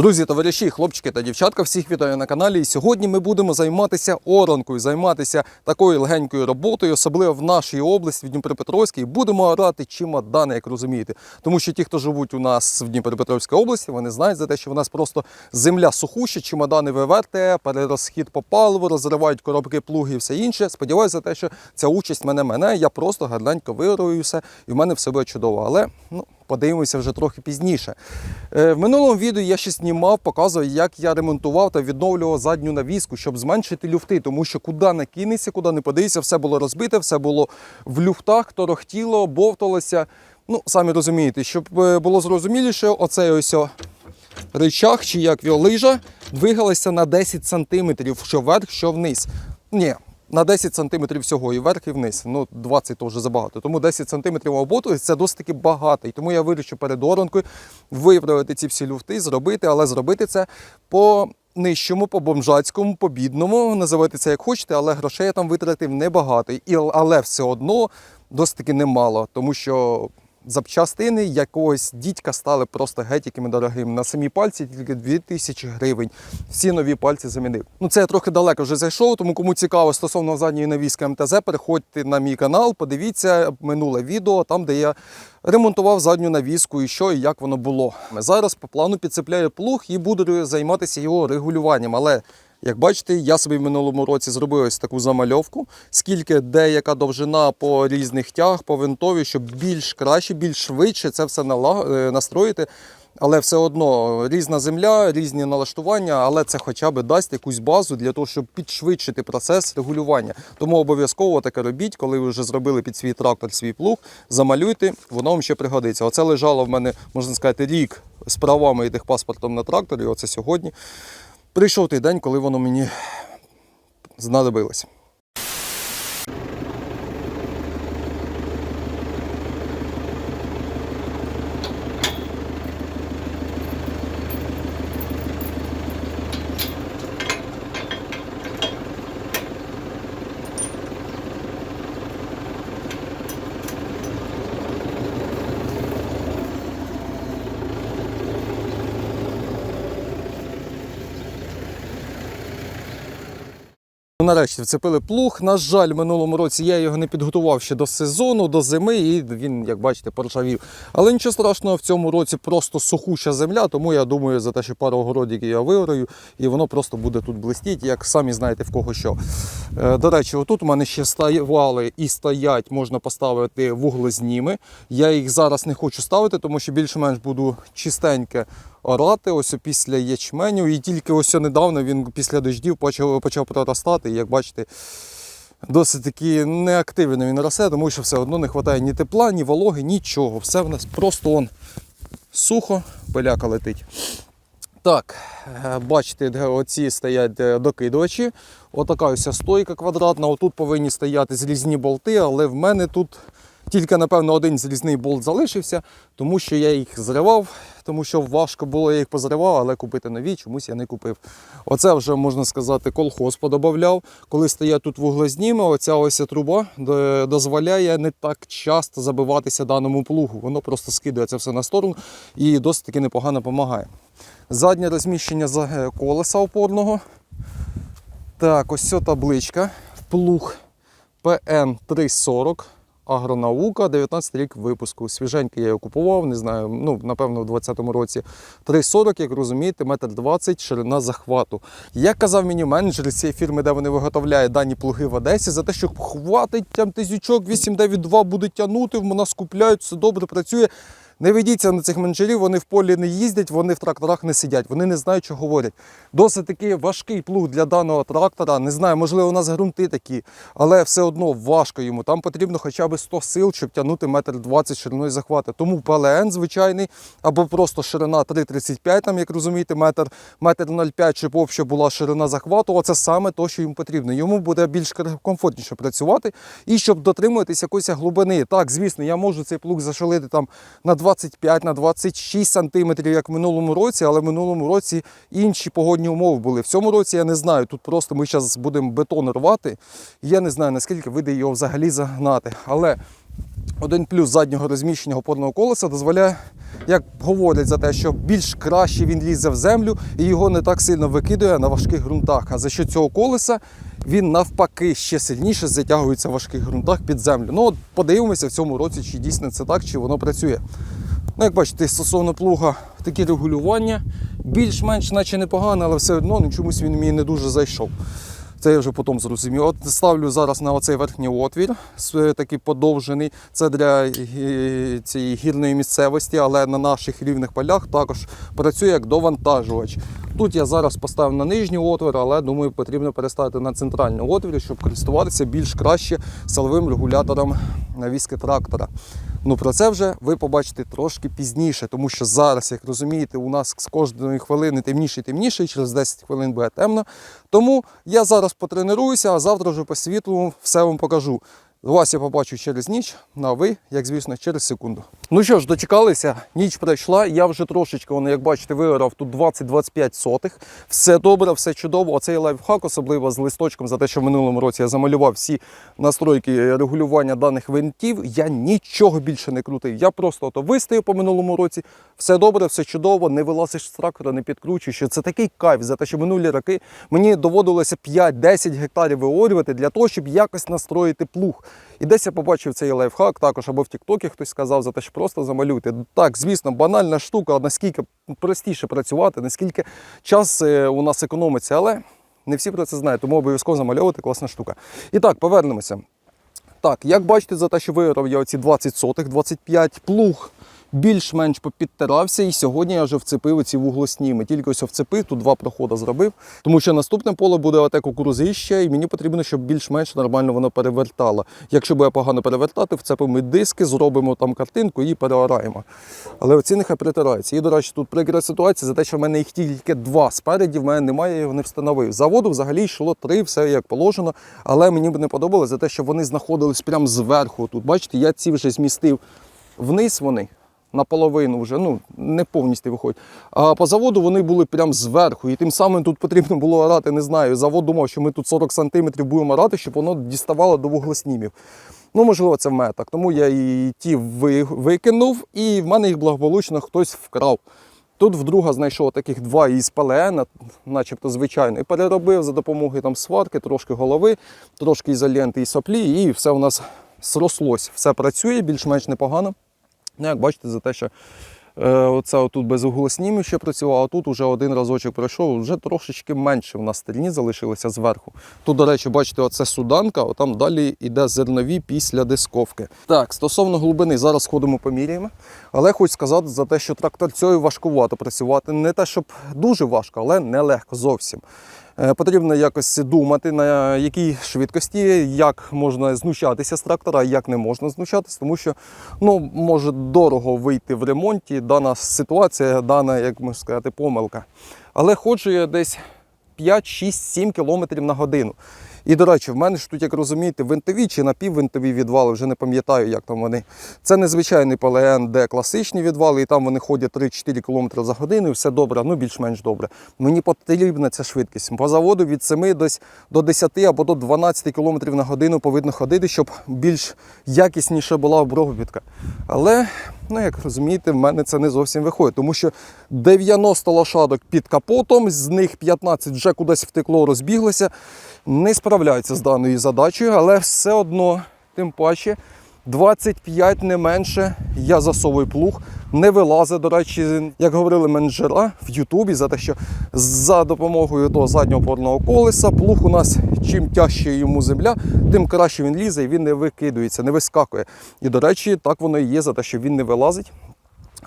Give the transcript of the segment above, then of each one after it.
Друзі, товариші, хлопчики та дівчатка, всіх вітаю на каналі. І сьогодні ми будемо займатися оранкою, займатися такою легенькою роботою, особливо в нашій області, в Дніпропетровській. Будемо орати чемодани, як розумієте. Тому що ті, хто живуть у нас в Дніпропетровській області, вони знають за те, що в нас просто земля сухуща, чемодани вивертає, перерозхід по паливу, розривають коробки плуги і все інше. Сподіваюся за те, що ця участь мене мене. Я просто гарненько вирую і в мене все буде чудово. Але ну. Подивимося вже трохи пізніше. Е, В минулому відео я ще знімав, показував, як я ремонтував та відновлював задню навіску, щоб зменшити люфти, тому що куди не кинешся, куди не подивишся, все було розбите, все було в люфтах, торохтіло, бовталося. Ну, самі розумієте, щоб е, було зрозуміліше, оцей ось о чи як його лижа, двигалася на 10 см, що вверх, що вниз. Ні, на 10 см всього і вверх, і вниз. Ну, 20 то вже забагато. Тому 10 см оботу це досить таки багато. І тому я вирішив перед оранкою виправити ці всі люфти, зробити, але зробити це по нижчому, по бомжацькому, по бідному. Називайте це як хочете, але грошей я там витратив небагато. І, але все одно досить таки немало, тому що. Запчастини якогось дідька стали просто геть якими дорогими. На самі пальці тільки 2000 гривень. Всі нові пальці замінив. Ну це я трохи далеко вже зайшов, тому кому цікаво стосовно задньої навіски МТЗ, переходьте на мій канал, подивіться минуле відео, там де я ремонтував задню навіску і що і як воно було. Зараз по плану підцепляю плуг і буду займатися його регулюванням. Але як бачите, я собі в минулому році зробив ось таку замальовку, скільки деяка довжина по різних тяг, по винтові, щоб більш краще, більш швидше це все е, настроїти. Але все одно різна земля, різні налаштування, але це хоча б дасть якусь базу для того, щоб підшвидшити процес регулювання. Тому обов'язково таке робіть, коли ви вже зробили під свій трактор свій плуг, замалюйте, воно вам ще пригодиться. Оце лежало в мене, можна сказати, рік з правами і техпаспортом на тракторі. Оце сьогодні. Прийшов той день, коли воно мені знадобилось. Нарешті вцепили плуг. На жаль, минулому році я його не підготував ще до сезону, до зими, і він, як бачите, поржавів. Але нічого страшного, в цьому році просто сухуща земля, тому я думаю, за те, що пару огородів я вирою, і воно просто буде тут блистіти, як самі знаєте в кого що. Е, До речі, отут у мене ще стояли і стоять, можна поставити вуглезніми. Я їх зараз не хочу ставити, тому що більш-менш буду чистеньке орати ось після ячменю. І тільки ось недавно він після дождів почав, почав проростати. І як бачите, досить таки неактивно він росте, тому що все одно не вистачає ні тепла, ні вологи, нічого. Все в нас просто он сухо, пиляка летить. Так, е, бачите, оці стоять е, докидувачі. Отака ось стойка квадратна. Отут повинні стояти зрізні болти, але в мене тут тільки, напевно, один зрізний болт залишився, тому що я їх зривав, тому що важко було, я їх позривав, але купити нові чомусь я не купив. Оце вже, можна сказати, колхоз подобавляв. Коли стоять тут вуглезніми, оця ось труба дозволяє не так часто забиватися даному плугу. Воно просто скидає це все на сторону і досить таки непогано допомагає. Заднє розміщення е, колеса опорного. Так, ось ця табличка. Плуг ПН 340. Агронаука, 19 рік випуску. Свіженький я його купував, не знаю, ну, напевно, у 20-му році. 340, як розумієте, метр 20 ширина захвату. Як казав мені менеджер цієї фірми, де вони виготовляють дані плуги в Одесі, за те, що хватить там тисячок, 892 буде тягнути, в нас купляють, все добре працює. Не ведіться на цих менеджерів, вони в полі не їздять, вони в тракторах не сидять, вони не знають, що говорять. Досить таки важкий плуг для даного трактора. Не знаю, можливо, у нас ґрунти такі, але все одно важко йому. Там потрібно хоча б 100 сил, щоб тягнути метр 20 шириною захвату. Тому ПЛН звичайний, або просто ширина 3,35, там, як розумієте, метр, метр 0,5, щоб обща була ширина захвату. Оце саме те, що йому потрібно. Йому буде більш комфортніше працювати і щоб дотримуватись якоїсь глибини. Так, звісно, я можу цей плуг зашалити там на 25, на 26 сантиметрів, як в минулому році, але в минулому році інші погодні умови були. В цьому році я не знаю. Тут просто ми зараз будемо бетон рвати. і Я не знаю, наскільки вийде його взагалі загнати. Але Один плюс заднього розміщення опорного колеса дозволяє, як говорять за те, що більш краще він лізе в землю і його не так сильно викидує на важких ґрунтах. А за що цього колеса він навпаки ще сильніше затягується в важких ґрунтах під землю. Ну от подивимося в цьому році, чи дійсно це так, чи воно працює. Ну, як бачите, стосовно плуга такі регулювання більш-менш наче непогано, але все одно ну, чомусь він мені не дуже зайшов. Це я вже потім зрозумів. От ставлю зараз на оцей верхній отвір, такий подовжений. Це для е, цієї гірної місцевості, але на наших рівних полях також працює як довантажувач. Тут я зараз поставив на нижній отвір, але думаю, потрібно переставити на центральний отвір, щоб користуватися більш краще силовим регулятором навіски трактора. Ну про це вже ви побачите трошки пізніше, тому що зараз, як розумієте, у нас з кожної хвилини темніше і темніше, і через 10 хвилин буде темно. Тому я зараз потренуюся, а завтра вже по світлу все вам покажу. Вас я побачу через ніч, ну, а ви, як звісно, через секунду. Ну що ж, дочекалися, ніч пройшла. Я вже трошечки, воно, як бачите, виграв тут 20-25 сотих. Все добре, все чудово. Оцей лайфхак, особливо з листочком, за те, що в минулому році я замалював всі настройки регулювання даних винтів. Я нічого більше не крутив. Я просто ото вистояв по минулому році. Все добре, все чудово, не вилазиш з трактора, не підкручуєш. Це такий кайф, за те, що минулі роки мені доводилося 5-10 гектарів виорювати для того, щоб якось настроїти плуг. І десь я побачив цей лайфхак, також або в Тіктокі хтось сказав за те, що просто замалюйте. Так, звісно, банальна штука, наскільки простіше працювати, наскільки час е, у нас економиться, але не всі про це знають, тому обов'язково замальовувати класна штука. І так, повернемося. Так, як бачите, за те, що виграв я оці 20 сотих, 25 плуг більш-менш попідтирався, і сьогодні я вже вцепив ці вуглосніми. Тільки ось вцепив, тут два проходи зробив. Тому що наступне поле буде оте кукурузище, і мені потрібно, щоб більш-менш нормально воно перевертало. Якщо буде погано перевертати, вцепимо диски, зробимо там картинку і переораємо. Але оці нехай притираються. І, до речі, тут прикра ситуація за те, що в мене їх тільки два спереді, в мене немає, я його не встановив. Заводу взагалі йшло три, все як положено. Але мені б не подобалося за те, що вони знаходились прямо зверху. Тут, бачите, я ці вже змістив вниз вони. Наполовину вже, ну не повністю виходять. А по заводу вони були прямо зверху. І тим самим тут потрібно було орати, не знаю. Завод думав, що ми тут 40 сантиметрів будемо орати, щоб воно діставало до вуглеснімів. Ну, можливо, це в мене так. Тому я і ті викинув, і в мене їх благополучно хтось вкрав. Тут вдруга знайшов таких два із ПЛН, начебто звичайно, і переробив за допомогою там сварки, трошки голови, трошки ізоленти і соплі, і все у нас зрослось. Все працює більш-менш непогано. Ну, як бачите, за те, що е, оце отут без углоснімів ще працював, а тут уже один разочок пройшов, вже трошечки менше в нас стерні залишилося зверху. Тут, до речі, бачите, оце суданка, а там далі йде зернові після дисковки. Так, стосовно глибини, зараз ходимо поміряємо. Але хочу сказати за те, що тракторцею важкувато працювати. Не те, щоб дуже важко, але не легко зовсім. Е, Потрібно якось думати, на якій швидкості, як можна знущатися з трактора, як не можна знущатися, тому що ну, може дорого вийти в ремонті дана ситуація, дана, як можна сказати, помилка. Але ходжу я десь 5, 6, 7 км на годину. І, до речі, в мене ж тут, як розумієте, винтові чи напіввинтові відвали, вже не пам'ятаю, як там вони. Це незвичайний ПЛН, де класичні відвали, і там вони ходять 3-4 км за годину, і все добре, ну більш-менш добре. Мені потрібна ця швидкість. По заводу від 7 десь до 10 або до 12 км на годину повинно ходити, щоб більш якісніше була обробітка. Але, ну як розумієте, в мене це не зовсім виходить, тому що 90 лошадок під капотом, з них 15 вже кудись втекло, розбіглося, не справляються з даною задачею, але все одно, тим паче, 25 не менше я засовую плуг, не вилазить. До речі, як говорили менеджера в Ютубі, за те, що за допомогою того заднього опорного колеса плуг у нас чим тяжче йому земля, тим краще він лізе і він не викидується, не вискакує. І до речі, так воно і є за те, що він не вилазить.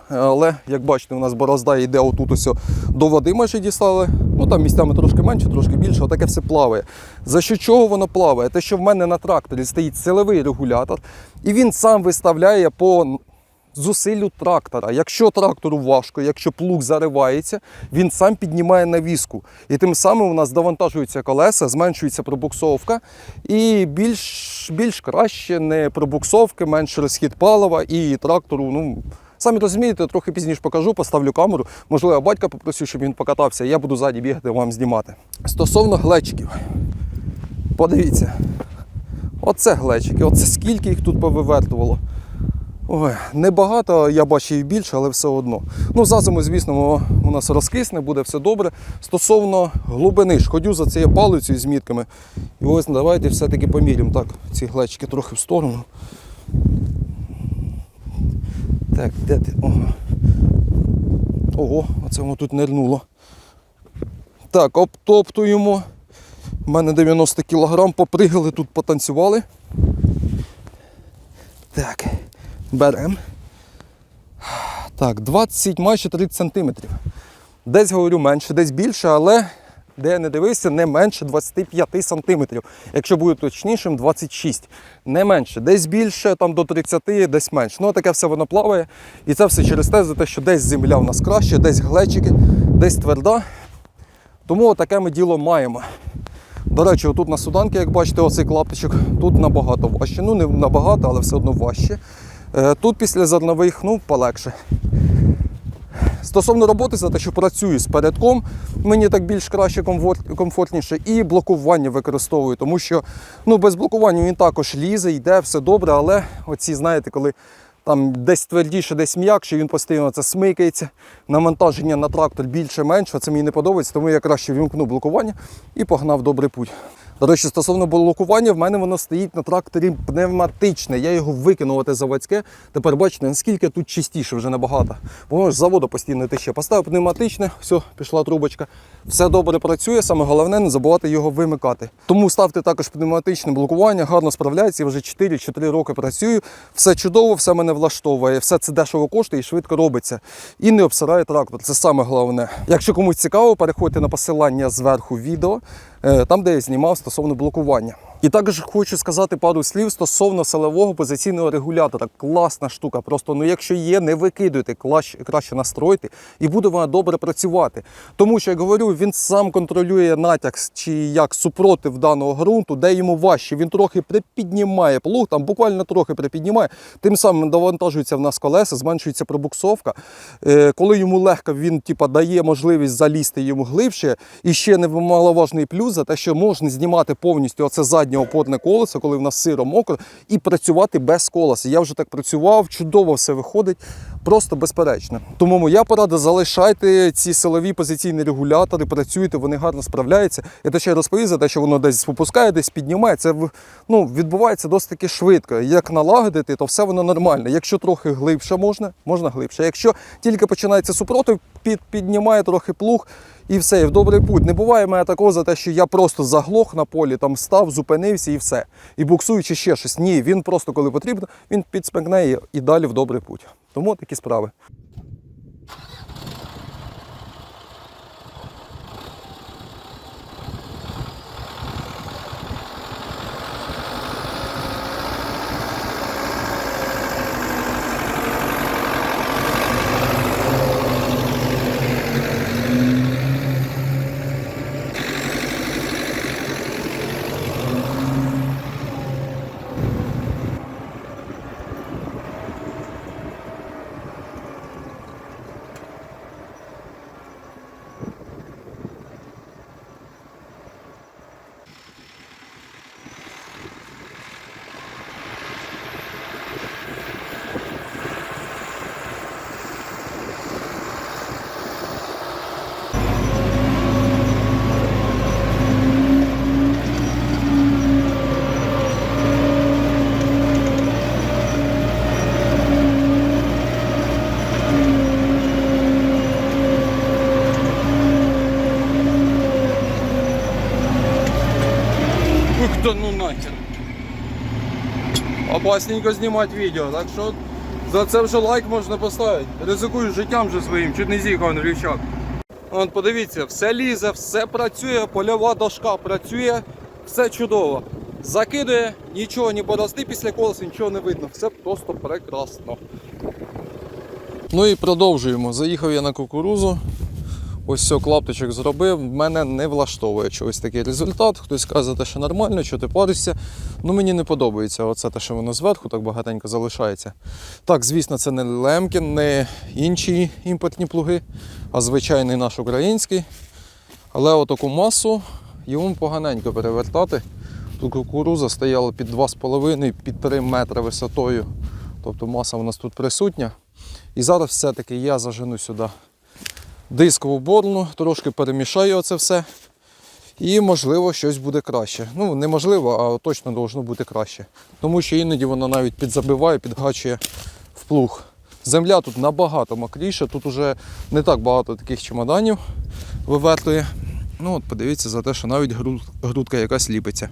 Але, як бачите, у нас борозда йде отут ось до води майже дістали. Ну там місцями трошки менше, трошки більше, отаке все плаває. За що чого воно плаває? Те, що в мене на тракторі стоїть силовий регулятор, і він сам виставляє по зусиллю трактора. Якщо трактору важко, якщо плуг заривається, він сам піднімає навіску. І тим самим у нас довантажуються колеса, зменшується пробуксовка і більш, більш краще не пробуксовки, менше розхід палива і трактору. ну, Самі розумієте, трохи пізніше покажу, поставлю камеру. Можливо, батька попросив, щоб він покатався, я буду ззаді бігати вам знімати. Стосовно глечиків, подивіться. Оце глечики, оце скільки їх тут повивертувало. Ой, небагато, я бачу і більше, але все одно. Ну, за зиму, звісно, у нас розкисне, буде все добре. Стосовно глибини, ж ходю за цією палицею з мітками. І ось давайте все-таки поміряємо. Так, ці глечики трохи в сторону. Так, де ти? Ого. Ого, оце воно тут нирнуло. Так, обтоптуємо. У мене 90 кг, попригали тут, потанцювали. Так, беремо. Так, 20, майже 30 сантиметрів. Десь говорю менше, десь більше, але де не дивився, не менше 25 сантиметрів. Якщо буде точнішим, 26. Не менше. Десь більше, там до 30, десь менше. Ну, таке все воно плаває. І це все через те, за те, що десь земля в нас краще, десь глечики, десь тверда. Тому таке ми діло маємо. До речі, отут на суданки, як бачите, оцей клаптичок, тут набагато важче. Ну, не набагато, але все одно важче. Е, Тут після зернових, ну, полегше. Стосовно роботи, за те, що працюю з передком, мені так більш краще, комфортніше, і блокування використовую, тому що ну, без блокування він також лізе, йде, все добре, але оці, знаєте, коли там десь твердіше, десь м'якше, він постійно це смикається, навантаження на трактор більше-менше, це мені не подобається, тому я краще вімкну блокування і погнав добрий путь. До речі, стосовно блокування, в мене воно стоїть на тракторі пневматичне. Я його викинув те заводське. Тепер бачите, наскільки тут чистіше вже набагато. Воно ж заводу постійно тече. Поставив пневматичне, все, пішла трубочка. Все добре працює, саме головне не забувати його вимикати. Тому ставте також пневматичне блокування, гарно справляється. Я вже 4-4 роки працюю. Все чудово, все мене влаштовує, все це дешево коштує і швидко робиться. І не обсирає трактор. Це саме головне. Якщо комусь цікаво, переходьте на посилання зверху відео. Е, там, де я знімав стосовно блокування. І також хочу сказати пару слів стосовно силового позиційного регулятора. Класна штука. Просто ну, якщо є, не викидуйте, краще, настройте, і буде вона добре працювати. Тому що, як говорю, він сам контролює натяг чи як супротив даного ґрунту, де йому важче. Він трохи припіднімає плуг, там буквально трохи припіднімає. Тим самим довантажується в нас колеса, зменшується пробуксовка. Е, коли йому легко, він типа, дає можливість залізти йому глибше. І ще немаловажний плюс за те, що можна знімати повністю оце заднє опорне колесо, коли в нас сиро мокро, і працювати без колеса. Я вже так працював, чудово все виходить, просто безперечно. Тому моя порада залишайте ці силові позиційні регулятори, працюйте, вони гарно справляються. Я те ще розповів за те, що воно десь спускає, десь піднімає. Це ну, відбувається досить таки швидко. Як налагодити, то все воно нормально. Якщо трохи глибше можна, можна глибше. Якщо тільки починається супротив, під, піднімає трохи плуг і все, і в добрий путь. Не буває мене такого за те, що я просто заглох на полі, там став, зупинився і все. І буксуючи ще щось. Ні, він просто коли потрібно, він підспекне і, далі в добрий путь. Тому такі справи. Ух, да ну нахер. Опасненько знімати відео, так що за це вже лайк можна поставити. Ризикую життям вже своїм, чуть не з'їхав на рівчак. От подивіться, все лізе, все працює, польова дошка працює, все чудово. Закидує, нічого не борозди після колеса, нічого не видно. Все просто прекрасно. Ну і продовжуємо. Заїхав я на кукурузу. Ось все, клаптичок зробив. Мене не влаштовує чогось такий результат. Хтось каже, те, що нормально, що ти паришся. Ну мені не подобається оце те, що воно зверху так багатенько залишається. Так, звісно, це не Лемкін, не інші імпортні плуги, а звичайний наш український. Але отаку масу йому поганенько перевертати. Тут кукуруза стояла під 2,5 під 3 метри висотою. Тобто маса у нас тут присутня. І зараз все-таки я зажену сюди дискову борлу, трошки перемішаю оце все. І можливо щось буде краще. Ну, неможливо, а точно должно бути краще. Тому що іноді воно навіть підзабиває, підгачує в плуг. Земля тут набагато мокріша, тут уже не так багато таких чемоданів вивертує. Ну от подивіться за те, що навіть грудка якась ліпиться.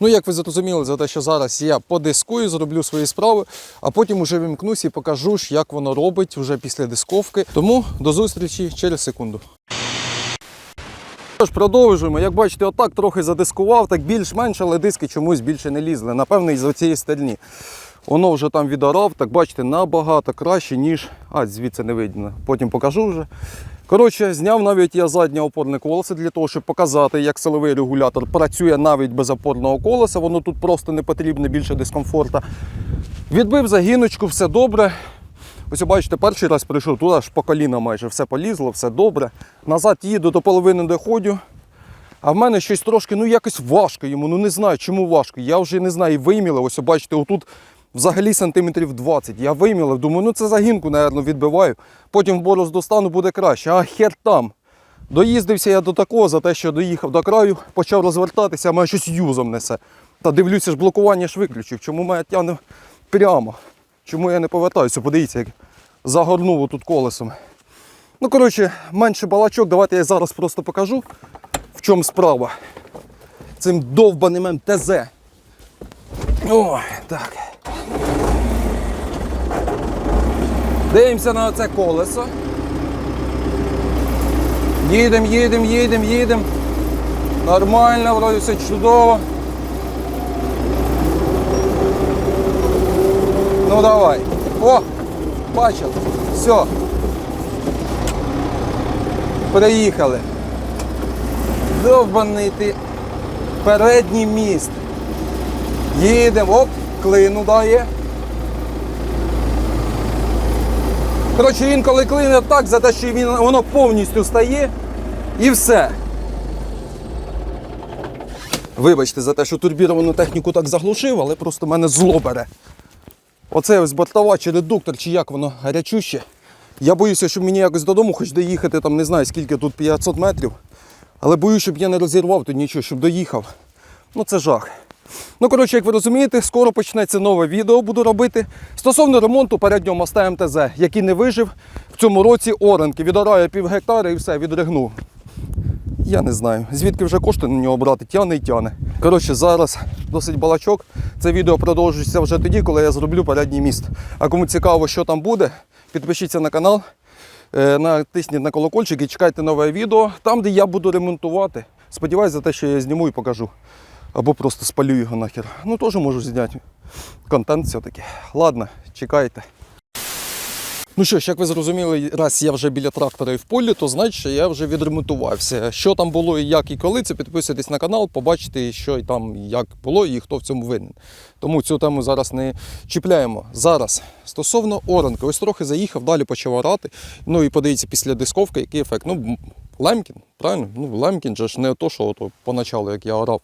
Ну, як ви зрозуміли, за те, що зараз я подискую, зроблю свої справи, а потім уже вимкнусь і покажу, як воно робить вже після дисковки. Тому до зустрічі через секунду. Тож продовжуємо. Як бачите, отак трохи задискував, так більш-менш, але диски чомусь більше не лізли. Напевно, із цієї стальні. Воно вже там відорав, так бачите, набагато краще, ніж. А, звідси не видно. Потім покажу вже. Коротше, зняв навіть я заднє опорне колесо для того, щоб показати, як силовий регулятор працює навіть без опорного колеса. Воно тут просто не потрібне більше дискомфорта. Відбив загіночку, все добре. Ось бачите, перший раз прийшов, туди аж по коліна майже все полізло, все добре. Назад їду до половини доходю. А в мене щось трошки, ну якось важко йому, ну не знаю, чому важко. Я вже не знаю, і вимілив. Ось бачите, отут взагалі сантиметрів 20. Я вимілив, думаю, ну це загінку, напевно, відбиваю. Потім в борозду достану, буде краще. А хер там. Доїздився я до такого, за те, що доїхав до краю, почав розвертатися, мене щось юзом несе. Та дивлюся ж, блокування ж виключив. Чому мене тягне прямо? Чому я не повертаюся? Подивіться, як загорнув тут колесом. Ну, коротше, менше балачок, давайте я зараз просто покажу, в чому справа. Цим довбаним МТЗ. О, так. Дивимося на це колесо. Їдемо, їдемо, їдемо, їдемо. Нормально, вроді все чудово. Ну давай. О! Бачив. Все. Приїхали. Довбаний ти передній міст. Їдемо, оп, клину дає. Коротше, інколи клине так, за те, що він, воно повністю стає і все. Вибачте за те, що турбіровану техніку так заглушив, але просто мене зло бере. Оце ось бортова чи редуктор, чи як воно гарячуще. Я боюся, щоб мені якось додому хоч доїхати, там не знаю скільки тут 500 метрів. Але боюсь, щоб я не розірвав тут нічого, щоб доїхав. Ну це жах. Ну, коротше, як ви розумієте, скоро почнеться нове відео, буду робити. Стосовно ремонту переднього моста МТЗ, який не вижив в цьому році оренки. Відораю пів гектара і все, відригну. Я не знаю, звідки вже кошти на нього брати, тяне і тяне. Коротше, зараз досить балачок. Це відео продовжується вже тоді, коли я зроблю передній міст. А кому цікаво, що там буде, підпишіться на канал, е, натисніть на колокольчик і чекайте нове відео, там, де я буду ремонтувати. Сподіваюсь за те, що я зніму і покажу. Або просто спалю його нахер. Ну теж можу зняти. Контент все-таки. Ладно, чекайте. Ну що ж, як ви зрозуміли, раз я вже біля трактора і в полі, то значить, що я вже відремонтувався. Що там було, і як і коли, це підписуйтесь на канал, побачите, що і там як було і хто в цьому винен. Тому цю тему зараз не чіпляємо. Зараз стосовно оранки, ось трохи заїхав, далі почав орати. Ну і подивіться після дисковки, який ефект. Ну, Лемкін, правильно? Ну, Лемкін же ж не то, що ото поначалу, як я орав.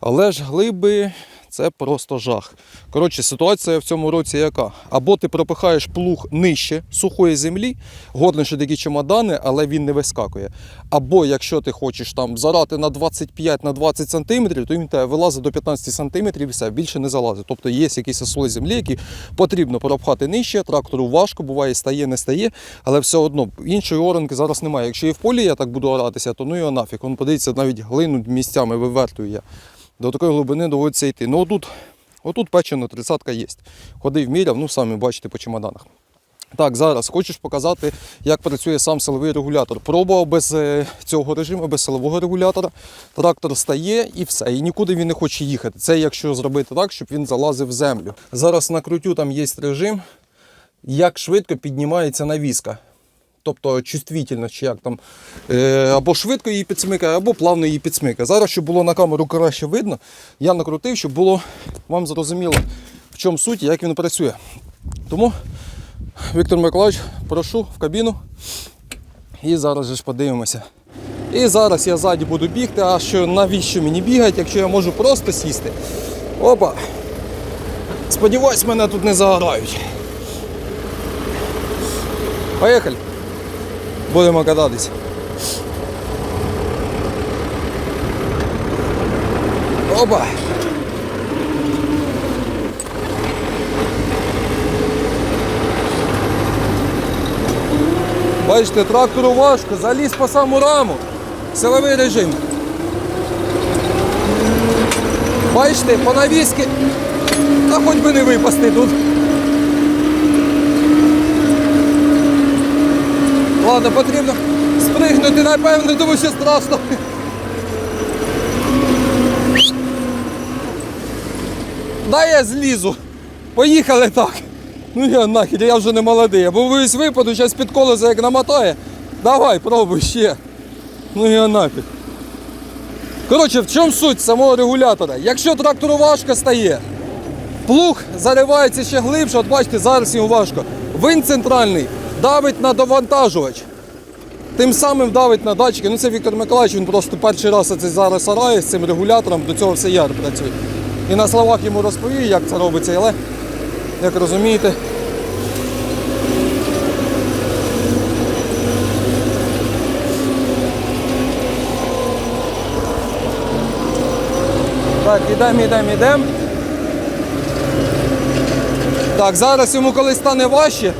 Але ж глиби це просто жах. Коротше, ситуація в цьому році яка? Або ти пропихаєш плуг нижче сухої землі, горниш такі чемодани, але він не вискакує. Або якщо ти хочеш там зарати на 25 на 20 сантиметрів, то він тебе вилазить до 15 сантиметрів і все, більше не залазить. Тобто є якісь слой землі, які потрібно пропхати нижче, трактору важко, буває, стає, не стає, але все одно іншої оранки зараз немає. Якщо і в полі я так буду оратися, то ну його нафіг. Он подивіться, навіть глину місцями вивертую я. До такої глибини доводиться йти. Ну отут, отут печена тридцятка є. Ходив, міряв, ну самі бачите по чемоданах. Так, зараз хочеш показати, як працює сам силовий регулятор. Пробував без е, цього режиму, без силового регулятора. Трактор стає і все. І нікуди він не хоче їхати. Це якщо зробити так, щоб він залазив в землю. Зараз накрутю, там є режим, як швидко піднімається навіска. Тобто чувствительно, чи як там, е, або швидко її підсмикає, або плавно її підсмикає. Зараз, щоб було на камеру краще видно, я накрутив, щоб було вам зрозуміло, в чому суть і як він працює. Тому, Віктор Миколаївич, прошу в кабіну. І зараз же ж подивимося. І зараз я ззаді буду бігти, а що навіщо мені бігати, якщо я можу просто сісти. Опа! Сподіваюсь, мене тут не загорають. Поїхали. Будемо кататись. Опа! Бачите, трактору важко, заліз по саму раму. Силовий режим. Бачите, по навіски. Та хоч би не випасти тут. Ладно, потрібно спригнути, напевно, тому що страшно. Дай я злізу. Поїхали так. Ну я нахер, я вже не молодий. Або весь випаду, зараз під колесо як намотає. Давай, пробуй ще. Ну я нафіг. Коротше, в чому суть самого регулятора? Якщо трактору важко стає, плуг заривається ще глибше, от бачите, зараз йому важко. Вин центральний давить на довантажувач. Тим самим давить на датчики. Ну це Віктор Миколаївич, він просто перший раз це зараз сарає з цим регулятором, до цього все яр працює. І на словах йому розповів, як це робиться, але, як розумієте, Так, ідемо, ідемо, ідемо. Так, зараз йому коли стане важче,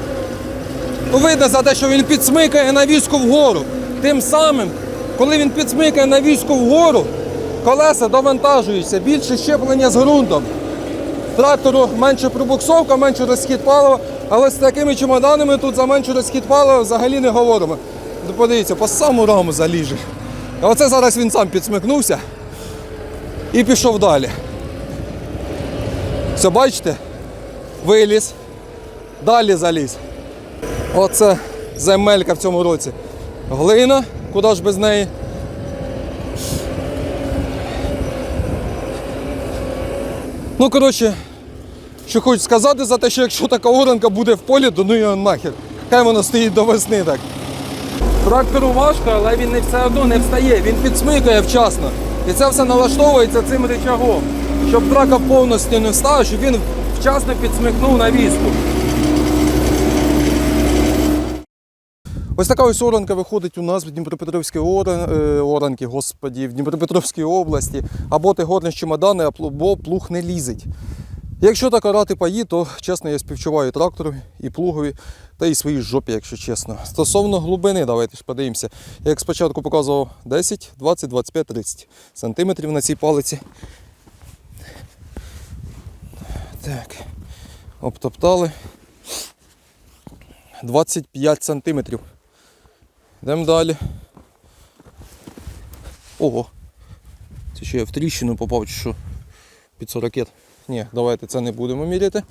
видно за те, що він підсмикає навіску вгору. Тим самим, коли він підсмикає навіску вгору, колеса довантажуються, більше щеплення з ґрунтом. Трактору менше пробуксовка, менше розхід палива, але з такими чемоданами тут за менше розхід палива взагалі не говоримо. Ну, Подивіться, по саму раму заліже. А оце зараз він сам підсмикнувся і пішов далі. Все, бачите? Виліз, далі заліз. Оце земелька в цьому році. Глина, куди ж без неї. Ну, коротше, що хочу сказати за те, що якщо така оранка буде в полі, то ну його нахер. Хай воно стоїть до весни так. Трактору важко, але він не все одно не встає, він підсмикає вчасно. І це все налаштовується цим рычагом, щоб трака повністю не встав, щоб він вчасно підсмикнув на візку. Ось така ось оранка виходить у нас в Дніпропетровській е, оранки, господі, в Дніпропетровській області. Або ти горниш чемодани, або плуг не лізить. Якщо так орати паї, то чесно я співчуваю трактору і плугові, та і своїй жопі, якщо чесно. Стосовно глибини, давайте ж подивимося. Я як спочатку показував 10, 20, 25, 30 сантиметрів на цій палиці. Так. Обтоптали. 25 сантиметрів. Йдемо далі. Ого. Це ще я в тріщину попав чи що? Під 40. Ні, давайте це не будемо міряти.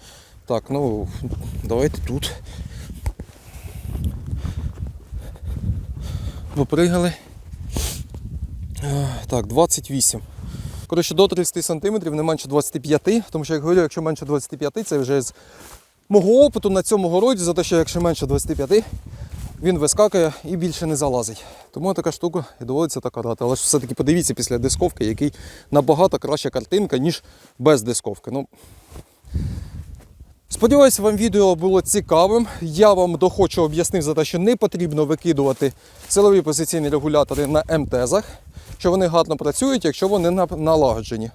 Так, ну давайте тут. Попригали. Е, Так, 28. Коротше, до 30 см, не менше 25, тому що, як говорю, якщо менше 25, це вже з мого опиту на цьому городі, за те, що якщо менше 25, він вискакує і більше не залазить. Тому така штука і доводиться так орати. Але ж все-таки подивіться після дисковки, який набагато краща картинка, ніж без дисковки. Ну, Сподіваюся, вам відео було цікавим. Я вам дохочу об'яснив за те, що не потрібно викидувати силові позиційні регулятори на МТЗах, що вони гарно працюють, якщо вони на- налагоджені.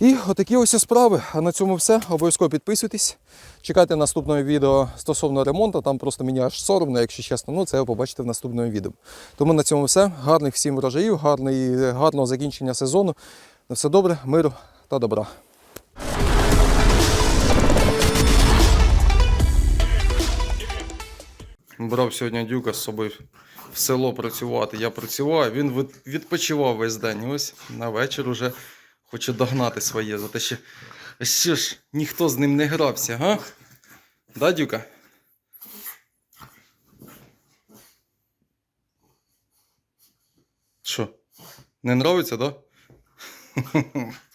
І отакі ось справи. А на цьому все. Обов'язково підписуйтесь. Чекайте наступного відео стосовно ремонту. Там просто мені аж соромно, якщо чесно. Ну це ви побачите в наступному відео. Тому на цьому все. Гарних всім врожаїв, гарної, гарного закінчення сезону. На все добре, миру та добра. Брав сьогодні дюка з собою в село працювати. Я працював, він відпочивав весь день. Ось на вечір уже хоче догнати своє. За те, що що ж ніхто з ним не грався, га? Да, дюка? Що? Не нравиться, да?